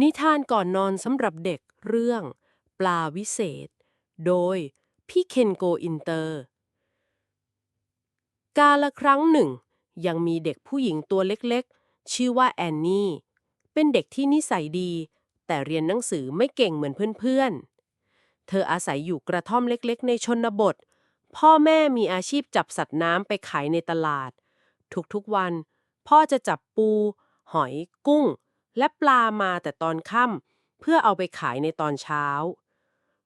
นิทานก่อนนอนสำหรับเด็กเรื่อง ปลาวิเศษ โดย พี่เคนโกอินเตอร์ กาละครั้งหนึ่ง ยังมีเด็กผู้หญิงตัวเล็กๆ ชื่อว่าแอนนี่ เป็นเด็กที่นิสัยดี แต่เรียนหนังสือไม่เก่งเหมือนเพื่อนๆ เธออาศัยอยู่กระท่อมเล็กๆ ในชนบท พ่อแม่มีอาชีพจับสัตว์น้ำไปขายในตลาด ทุกๆวัน พ่อจะจับปู หอยกุ้ง และปลามาแต่ตอนค่ำเพื่อเอาไปขายในตอนเช้า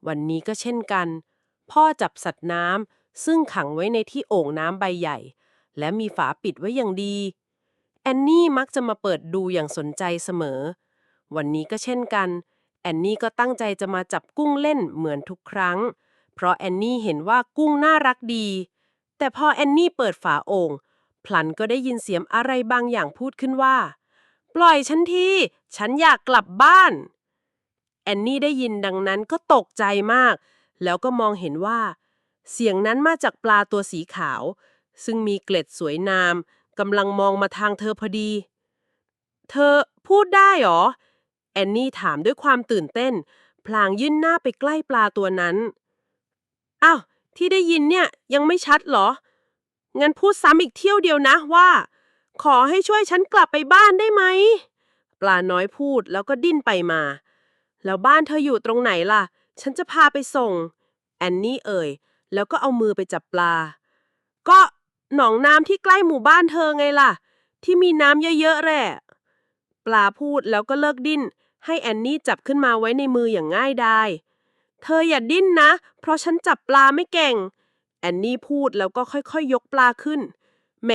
วันนี้ก็เช่นกัน พ่อจับสัตว์น้ำซึ่งขังไว้ในที่โอ่งน้ำใบใหญ่ และมีฝาปิดไว้อย่างดี แอนนี่มักจะมาเปิดดูอย่างสนใจเสมอ วันนี้ก็เช่นกัน แอนนี่ก็ตั้งใจจะมาจับกุ้งเล่นเหมือนทุกครั้ง เพราะแอนนี่เห็นว่ากุ้งน่ารักดี แต่พอแอนนี่เปิดฝาโอ่งพลันก็ได้ยินเสียงอะไรบางอย่างพูดขึ้นว่า ปล่อยฉันที ฉันอยากกลับบ้าน แอนนี่ได้ยินดังนั้นก็ตกใจมาก แล้วก็มองเห็นว่า เสียงนั้นมาจากปลาตัวสีขาว ซึ่งมีเกล็ดสวยงามกำลังมองมาทางเธอพอดี เธอพูดได้หรอ แอนนี่ถามด้วยความตื่นเต้น พลางยื่นหน้าไปใกล้ปลาตัวนั้นอ้าวที่ได้ยินเนี่ยยังไม่ชัดเหรอ งั้นพูดซ้ำอีกเที่ยวเดียวนะว่า ขอให้ช่วยฉันกลับไปบ้านได้ไหม ปลาน้อยพูดแล้วก็ดิ้นไปมา แล้วบ้านเธออยู่ตรงไหนล่ะ ฉันจะพาไปส่ง แอนนี่เอ่ย แล้วก็เอามือไปจับปลา ก็หนองน้ำที่ใกล้หมู่บ้านเธอไงล่ะ ที่มีน้ำเยอะๆแหละปลาพูดแล้วก็เลิกดิ้น ให้แอนนี่จับขึ้นมาไว้ในมืออย่างง่ายดาย เธออย่าดิ้นนะ เพราะฉันจับปลาไม่เก่ง แอนนี่พูดแล้วก็ค่อยๆยกปลาขึ้น แหม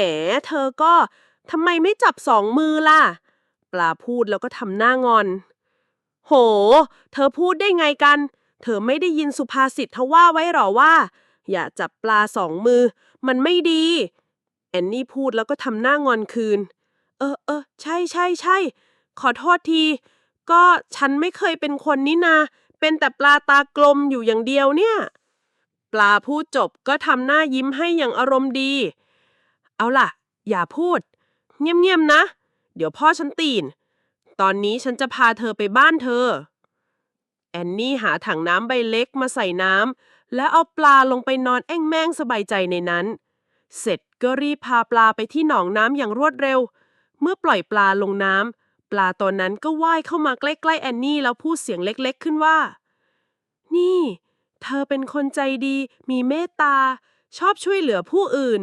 เธอก็ ทำไมไม่จับสองมือล่ะ ปลาพูดแล้วก็ทำหน้างอน โห เธอพูดได้ไงกัน เธอไม่ได้ยินสุภาษิตทว่าไว้หรอว่า อย่าจับปลาสองมือ มันไม่ดี แอนนี่พูดแล้วก็ทำหน้างอนคืน เออเออใช่ใช่ใช่ขอโทษที ก็ฉันไม่เคยเป็นคนนี่นา เป็นแต่ปลาตากลมอยู่อย่างเดียวเนี่ย ปลาพูดจบก็ทำหน้ายิ้มให้อย่างอารมณ์ดี เอาล่ะ อย่าพูด เงียบๆนะ เดี๋ยวพ่อฉันตีน ตอนนี้ฉันจะพาเธอไปบ้านเธอ แอนนี่หาถังน้ำใบเล็กมาใส่น้ำและเอาปลาลงไปนอนแอ่งแม่งสบายใจในนั้น เสร็จก็รีบพาปลาไปที่หนองน้ำอย่างรวดเร็ว เมื่อปล่อยปลาลงน้ำปลาตอนนั้นก็ว่ายเข้ามาใกล้ๆแอนนี่แล้วพูดเสียงเล็กๆขึ้นว่า นี่ เธอเป็นคนใจดี มีเมตตา ชอบช่วยเหลือผู้อื่น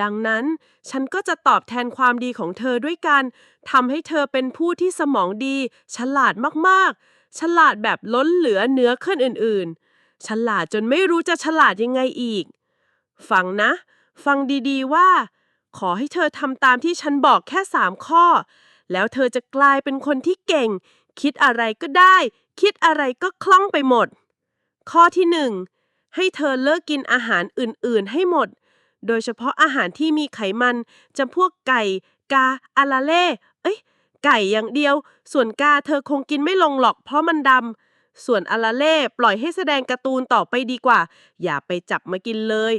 ดังนั้น ฉันก็จะตอบแทนความดีของเธอด้วยการทำให้เธอเป็นผู้ที่สมองดี ฉลาดมากๆ ฉลาดแบบล้นเหลือเหนือขึ้นอื่นๆ ฉลาดจนไม่รู้จะฉลาดยังไงอีก ฟังนะ ฟังดีๆว่า ขอให้เธอทำตามที่ฉันบอกแค่สามข้อ แล้วเธอจะกลายเป็นคนที่เก่ง คิดอะไรก็ได้ คิดอะไรก็คล่องไปหมด ข้อที่หนึ่งให้เธอเลิกกินอาหารอื่นๆ ให้หมด โดยเฉพาะอาหารที่มีไขมันจำพวกไก่ กาอาลาเล่ เอ้ย ไก่อย่างเดียว ส่วนกาเธอคงกินไม่ลงหรอกเพราะมันดำ ส่วนอาลาเล่ปล่อยให้แสดงการ์ตูนต่อไปดีกว่า อย่าไปจับมากินเลย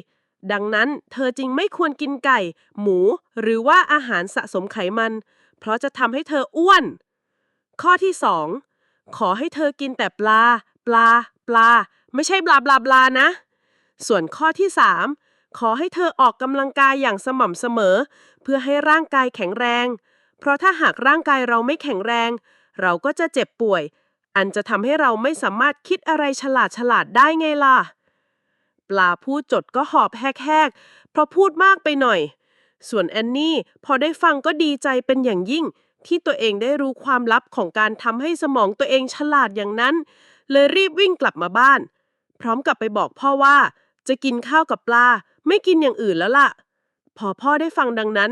ดังนั้นเธอจึงไม่ควรกินไก่ หมู หรือว่าอาหารสะสมไขมัน เพราะจะทำให้เธออ้วน ข้อที่สองขอให้เธอกินแต่ปลา ปลา ปลา ไม่ใช่บลาบลาบลานะ ส่วนข้อที่สาม ขอให้เธอออกกำลังกายอย่างสม่ำเสมอ เพื่อให้ร่างกายแข็งแรง เพราะถ้าหากร่างกายเราไม่แข็งแรง เราก็จะเจ็บป่วย อันจะทำให้เราไม่สามารถคิดอะไรฉลาดฉลาดได้ไงล่ะ ปลาพูดจดก็หอบแหกๆ เพราะพูดมากไปหน่อย ส่วนแอนนี่พอได้ฟังก็ดีใจเป็นอย่างยิ่ง ที่ตัวเองได้รู้ความลับของการทำให้สมองตัวเองฉลาดอย่างนั้น เลยรีบวิ่งกลับมาบ้าน พร้อมกับไปบอกพ่อว่า จะกินข้าวกับปลา ไม่กินอย่างอื่นแล้วล่ะ พอพ่อได้ฟังดังนั้น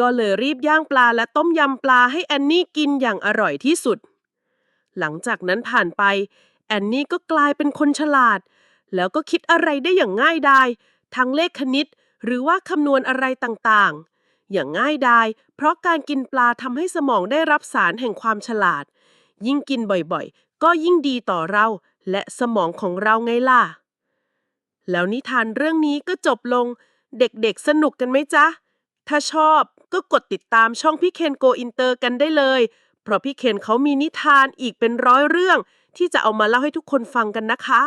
ก็เลยรีบย่างปลาและต้มยำปลาให้แอนนี่กินอย่างอร่อยที่สุด หลังจากนั้นผ่านไป แอนนี่ก็กลายเป็นคนฉลาด แล้วก็คิดอะไรได้อย่างง่ายดายทั้งเลขคณิต หรือว่าคำนวณอะไรต่างๆ อย่างง่ายดายเพราะการกินปลาทำให้สมองได้รับสารแห่งความฉลาด ยิ่งกินบ่อยๆ ก็ยิ่งดีต่อเรา และสมองของเราไงล่ะ แล้วนิทานเรื่องนี้ก็จบลง เด็กๆ สนุกกันไหมจ๊ะ ถ้าชอบก็กดติดตามช่องพี่เคนโกอินเตอร์กันได้เลย เพราะพี่เคนเขามีนิทานอีกเป็นร้อยเรื่อง ที่จะเอามาเล่าให้ทุกคนฟังกันนะคะ